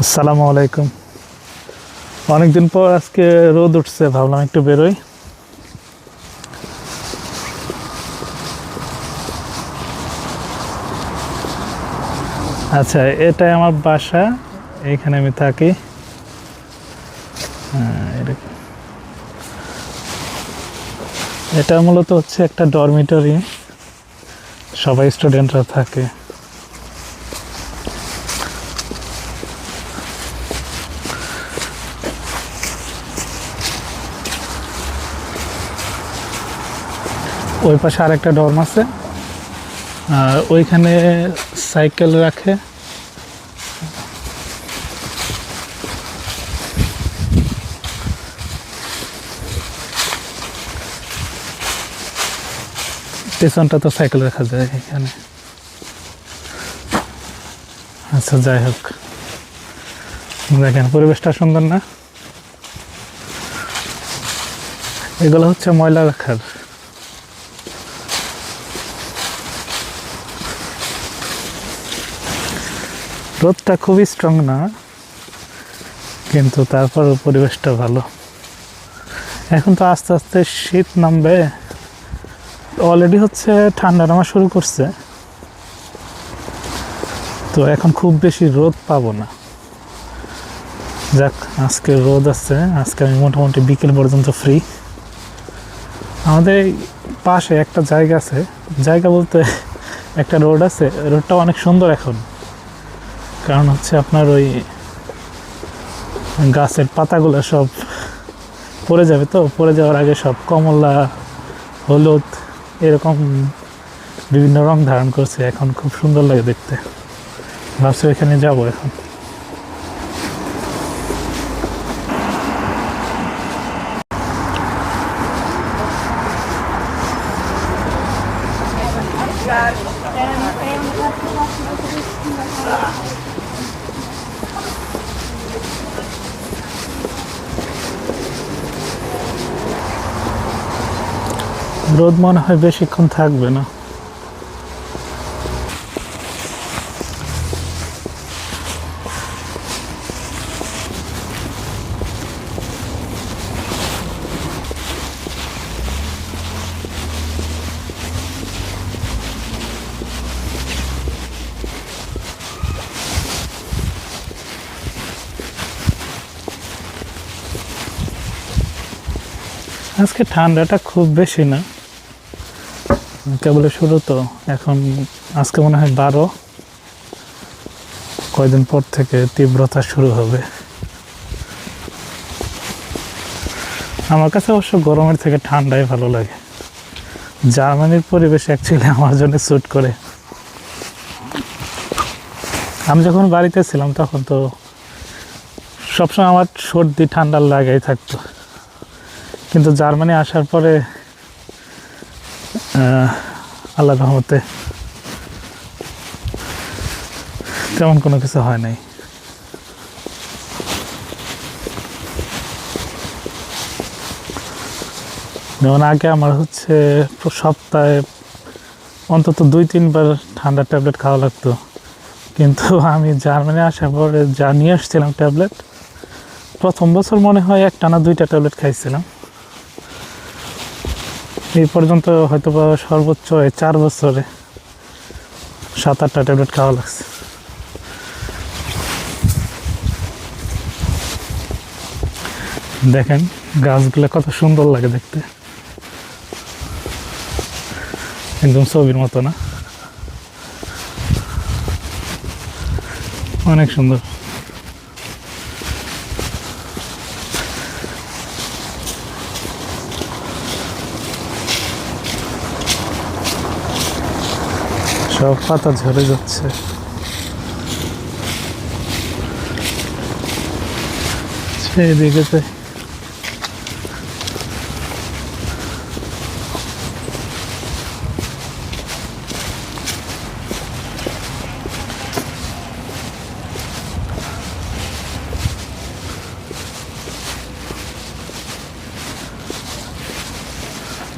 আসসালামু আলাইকুম। অনেকদিন পর আজকে রোদ উঠছে, ভাবলাম একটু বেরোই। আচ্ছা এটাই আমার বাসা এইখানে আমি থাকি। এটা মূলত হচ্ছে একটা ডরমিটরি সবাই স্টুডেন্টরা থাকে। ওই পাশে আরেকটা ডর্ম আছে। আর ওইখানে সাইকেল রাখে। পেছনটা তো সাইকেল রাখা যায় এখানে। আচ্ছা যাই হোক। দেখেন, পরিবেশটা সুন্দর না? এগুলো হচ্ছে ময়লা রাখার। রোদটা খুবই স্ট্রং না, কিন্তু তারপর পরিবেশটা ভালো। এখন তো আস্তে আস্তে শীত নামবে। অলরেডি হচ্ছে ঠান্ডা নামা শুরু করছে। তো এখন খুব বেশি রোদ পাবো না। যাক, আজকে রোদ আছে। আজকে আমি মোটামুটি বিকেল পর্যন্ত ফ্রি আমাদের পাশে একটা জায়গা আছে। জায়গা বলতে একটা রোড আছে। রোডটা অনেক সুন্দর এখন। কারণ হচ্ছে আপনার ওই গাছের পাতাগুলো সব পড়ে যাবে তো? পড়ে যাওয়ার আগে সব কমলা, হলুদ এরকম বিভিন্ন রং ধারণ করছে। এখন খুব সুন্দর লাগে দেখতে। ভাবছি এখানে যাব এখন। রোদ মনে হয় বেশিক্ষণ থাকবে না। আজকে ঠান্ডাটা খুব বেশি না। কেবল শুরু তো, এখন আজকে মনে হয় বারো। কয়দিন পর থেকে তীব্রতা শুরু হবে। আমার কাছে অবশ্য গরমের থেকে ঠান্ডাই ভালো লাগে। জার্মানির পরিবেশ অ্যাকচুয়ালি আমার জন্য স্যুট করে। আমি যখন বাড়িতে ছিলাম তখন তো সবসময় আমার সর্দি ঠান্ডার লাগাই থাকতো। কিন্তু জার্মানি আসার পরে আল্লাহ রহমতে তেমন কোনো কিছু হয় নাই। যেমন আগে আমার হচ্ছে সপ্তাহে অন্তত দুই, তিনবার ঠান্ডা ট্যাবলেট খাওয়া লাগতো। কিন্তু আমি জার্মানি আসার পরে যা নিয়ে আসছিলাম ট্যাবলেট, প্রথম বছর মনে হয় একটা না দুইটা ট্যাবলেট খাইছিলাম। এই পর্যন্ত হয়তো সর্বোচ্চ চার বছরে সাত আটটা ট্যাবলেট খাওয়া লাগছে। দেখেন, গাছগুলো কত সুন্দর লাগে দেখতে। একদম ছবির মতো না? অনেক সুন্দর। সব পাতা ঝরে যাচ্ছে। সেই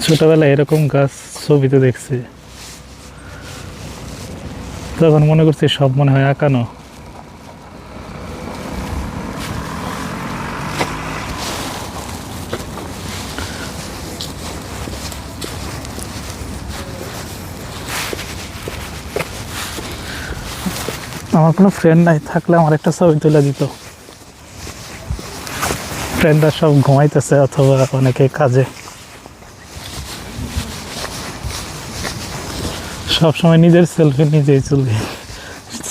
ছোটবেলায় এরকম গাছ ছবিতে দেখছি। তখন মনে করছি সব মনে হয় আঁকানো আমার কোনো ফ্রেন্ড নাই, থাকলে আমার একটা ছবি তুলে দিত। ফ্রেন্ডরা সব ঘুমাইতেছে অথবা অনেকে কাজে। সব সময় নিজের সেলফি নিজেই তুলি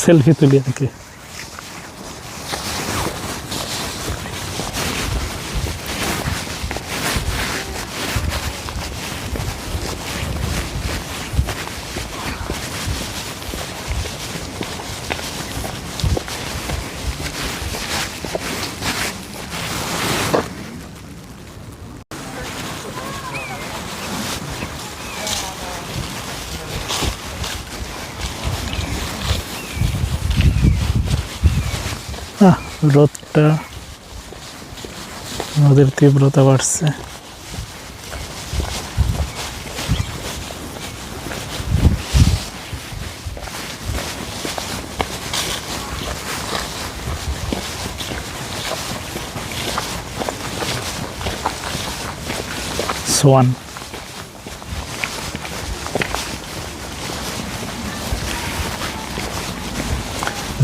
সেলফি তুলি আর কি। রোদটা রোদের তীব্রতা বাড়ছে। সোয়ান।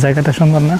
জায়গাটা সুন্দর না?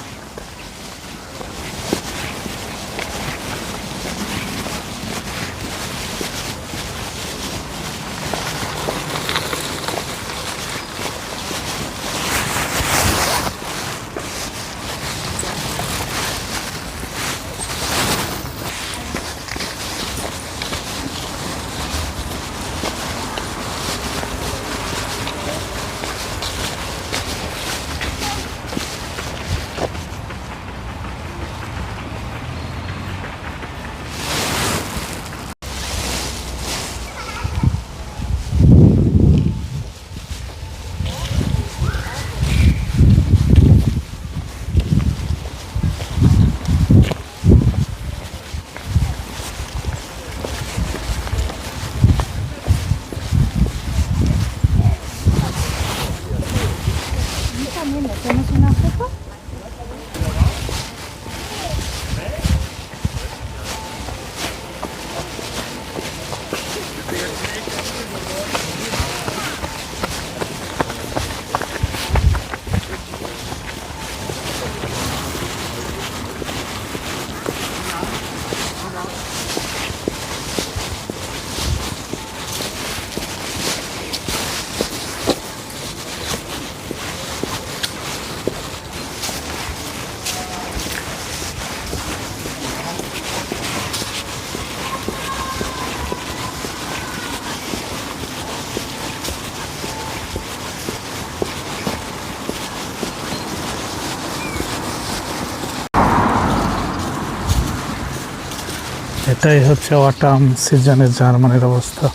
এটাই হচ্ছে অটাম সিজনে জার্মানির অবস্থা।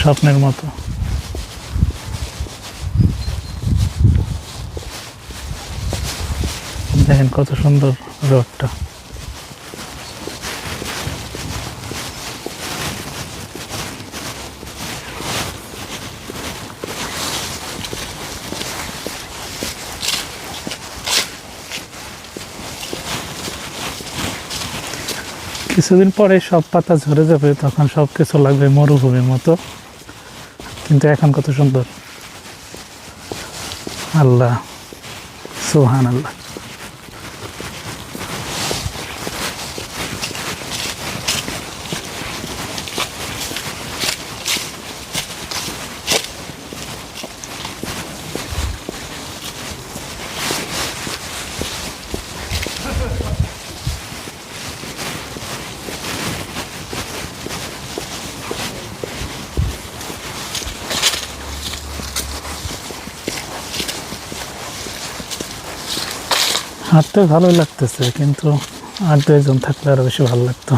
স্বপ্নের মতো। দেখেন কত সুন্দর রোডটা। কিছুদিন পরে সব পাতা ঝরে যাবে, তখন সব কিছু লাগবে মরুভূমির মতো। কিন্তু এখন কত সুন্দর। আল্লাহ সুহান আল্লাহ হাঁটতে ভালোই লাগতেছে কিন্তু আর দু একজন থাকলে আরও বেশি ভালো লাগতো।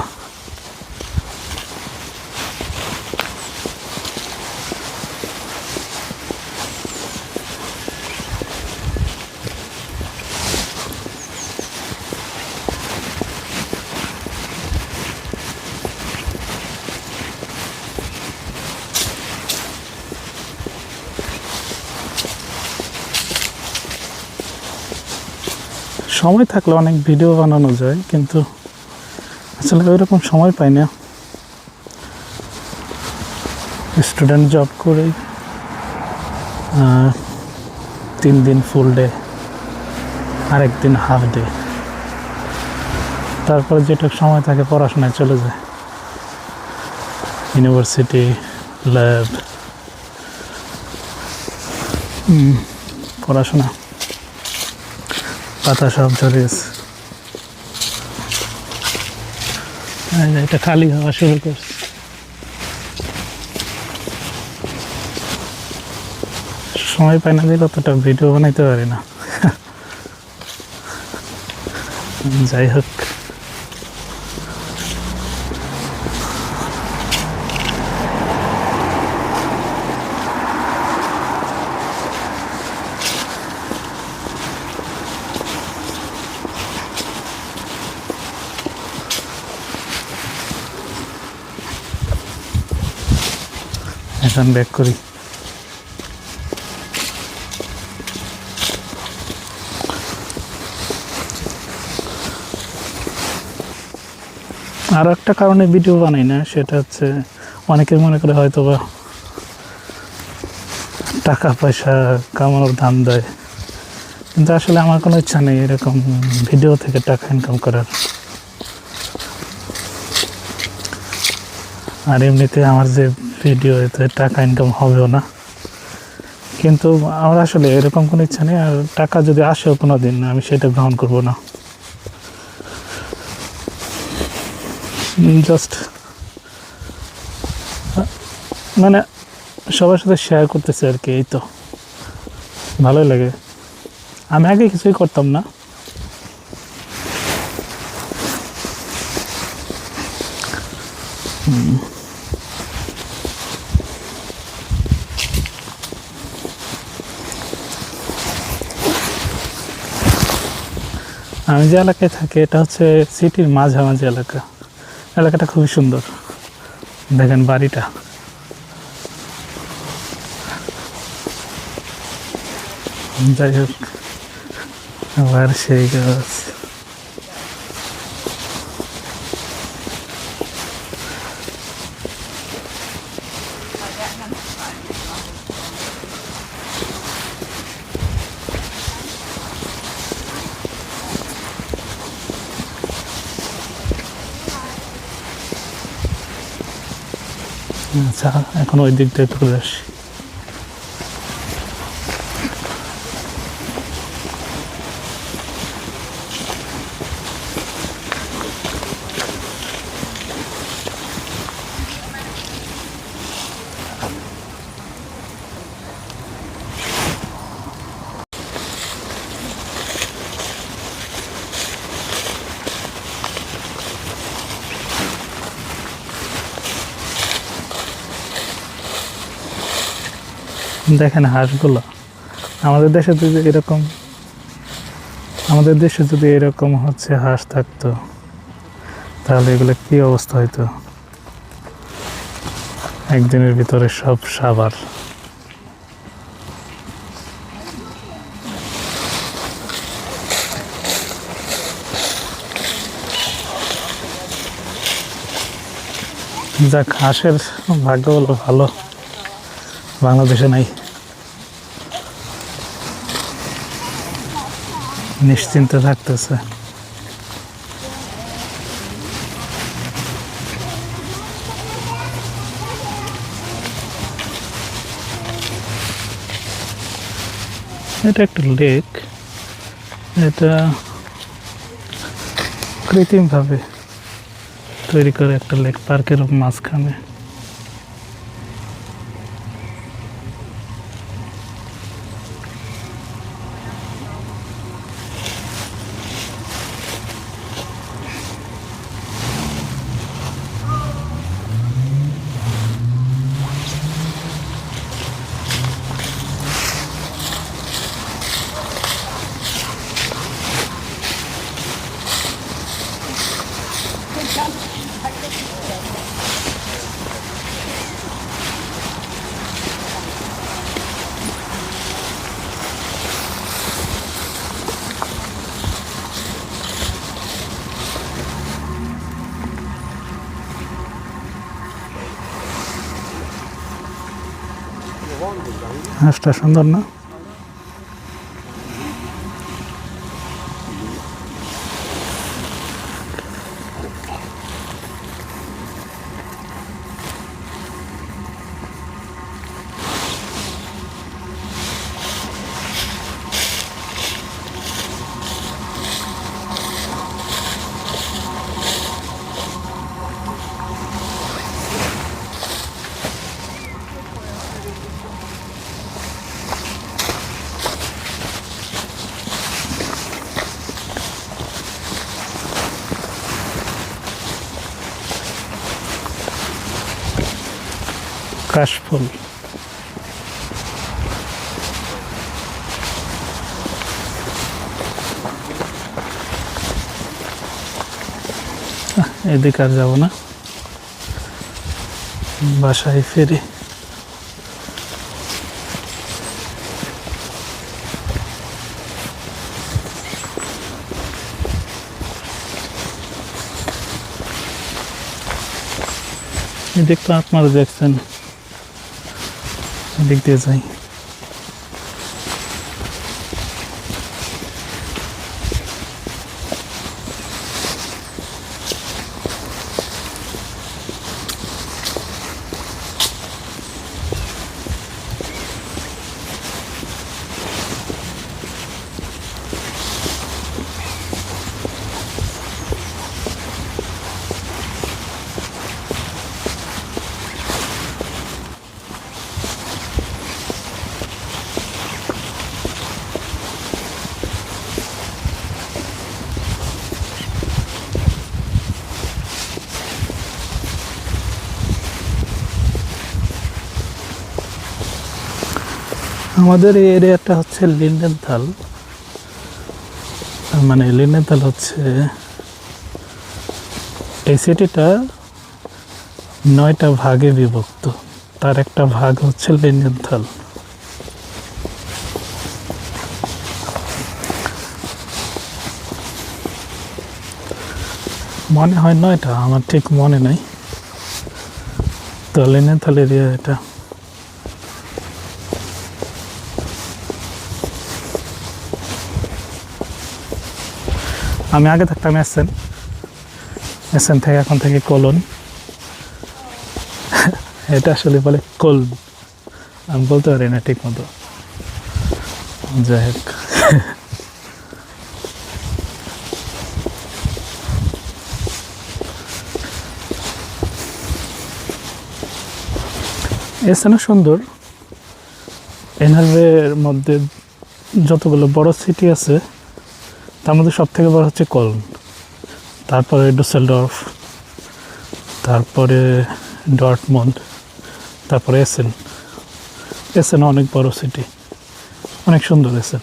সময় থাকলে অনেক ভিডিও বানানো যায়, কিন্তু আসলে ওইরকম সময় পাই না। স্টুডেন্ট জব করে তিন দিন ফুল ডে আরেক দিন হাফ ডে তারপরে যেটুকু সময় থাকে পড়াশোনায় চলে যায়। ইউনিভার্সিটি ল্যাব পড়াশোনা। পাতা সব ঝরেছে এটা খালি হওয়া শুরু করছে। সময় পাই না যে কতটা ভিডিও বানাইতে পারি না। যাই হোক। এখন ব্যাক করি। আরও একটা কারণে ভিডিও বানাই না, সেটা হচ্ছে অনেকে মনে করে হয়তো বা টাকা, পয়সা কামানোর ধান দেয়। কিন্তু আসলে আমার কোনো ইচ্ছা নেই এরকম ভিডিও থেকে টাকা ইনকাম করার। আর এমনিতে আমার যে ভিডিও এতে টাকা ইনকাম হবেও না। কিন্তু আমার আসলে এরকম কোনো ইচ্ছা নেই, আর টাকা যদি আসেও কোনো দিন আমি সেটা গ্রহণ করব না। জাস্ট মানে সবার সাথে শেয়ার করতেছে আর কি, এই তো। ভালোই লাগে। আমি আগে কিছুই করতাম না। হুম। আমি যে এলাকায় থাকি, এটা হচ্ছে সিটির মাঝামাঝি এলাকা। এলাকাটা খুবই সুন্দর। দেখেন বাড়িটা। যাই হোক, আবার সেই গাছ। আচ্ছা এখন ওই দিকটা ঘুরে আসি দেখেন হাঁসগুলো, আমাদের দেশে যদি এরকম, আমাদের দেশে যদি এরকম হচ্ছে হাঁস থাকতো, তাহলে এগুলো কি অবস্থা হইতো? একদিনের ভিতরে সব সাবার। যাক, হাঁসের ভাগ্য ভালো, বাংলাদেশে নাই। নিশ্চিন্তে থাকতেছে। এটা একটা লেক এটা কৃত্রিমভাবে তৈরি করে একটা লেক পার্কের মাঝখানে। হাঁসটা সুন্দর না? কাশফুল এদিকে আর যাব না। বাসায় ফিরি। এদিক তো আপনারা দেখছেন। এদিক দিয়ে যাই আমাদের এই এরিয়াটা হচ্ছে লিন্ডেনথাল মানে লিন্ডেনথাল হচ্ছে এই সিটিটা নয়টা ভাগে বিভক্ত। তার একটা ভাগ হচ্ছে লিন্ডেনথাল মনে হয় নয়টা, আমার ঠিক মনে নাই। তো লিন্ডেনথাল এরিয়া এটা। আমি আগে থাকতাম এসেন এসেন থেকে এখন থেকে কলন। এটা আসলে বলে কল আমি বলতে পারি না ঠিক মতো। যাই হোক এসেনও সুন্দর। এনআরএর মধ্যে যতগুলো বড় সিটি আছে তার মধ্যে সব থেকে বড় হচ্ছে কলন তারপরে ডুসেলডর্ফ, তারপরে ডটমন্ড তারপরে এসেন এসেন অনেক বড় সিটি অনেক সুন্দর এসেন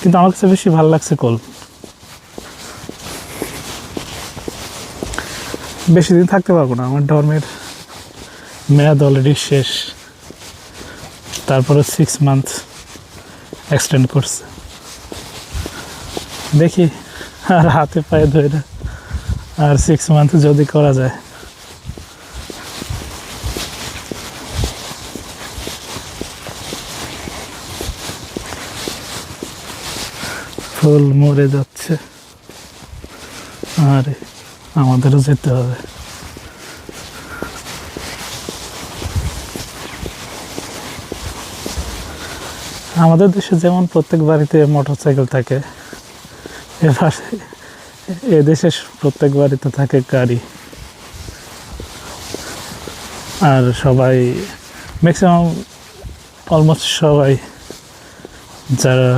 কিন্তু আমার কাছে বেশি ভালো লাগছে কল বেশি দিন থাকতে পারব না, আমার ধর্মের মেয়াদ অলরেডি শেষ। তারপরে সিক্স মান্থ এক্সটেন্ড করছে। দেখি আর হাতে পায়ে ধরে আর সিক্স মান্থ যদি করা যায়। ফুল মরে যাচ্ছে। আরে, আমাদেরও যেতে হবে। আমাদের দেশে যেমন প্রত্যেক বাড়িতে মোটর সাইকেল থাকে এবার এদেশে প্রত্যেক বাড়িতে থাকে গাড়ি। আর সবাই ম্যাক্সিমাম অলমোস্ট সবাই যারা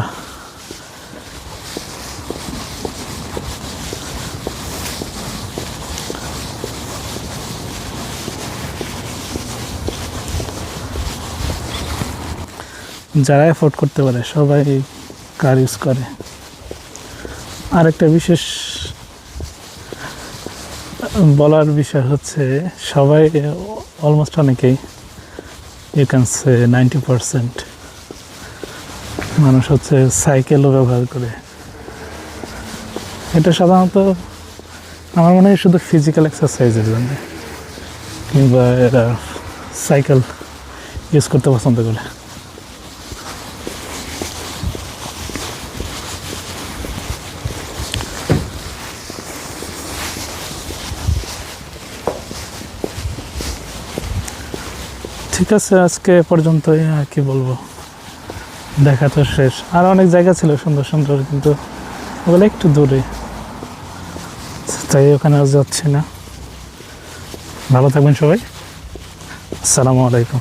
যারা এফোর্ড করতে পারে, সবাই কার ইউজ করে। আরেকটা বিশেষ বলার বিষয় হচ্ছে সবাই অলমোস্ট অনেকেই you can say ninety percent মানুষ হচ্ছে সাইকেলও ব্যবহার করে। এটা সাধারণত আমার মনে হয় শুধু ফিজিক্যাল এক্সারসাইজের জন্য, কিংবা এরা সাইকেল ইউজ করতে পছন্দ করে। ঠিক আছে আজকে পর্যন্ত আর কি বলব? দেখা তো শেষ। আর অনেক জায়গা ছিল সুন্দর সুন্দর, কিন্তু ওগুলো একটু দূরে। তাই ওখানে আর যাচ্ছি না। ভালো থাকবেন সবাই। আসসালামু আলাইকুম।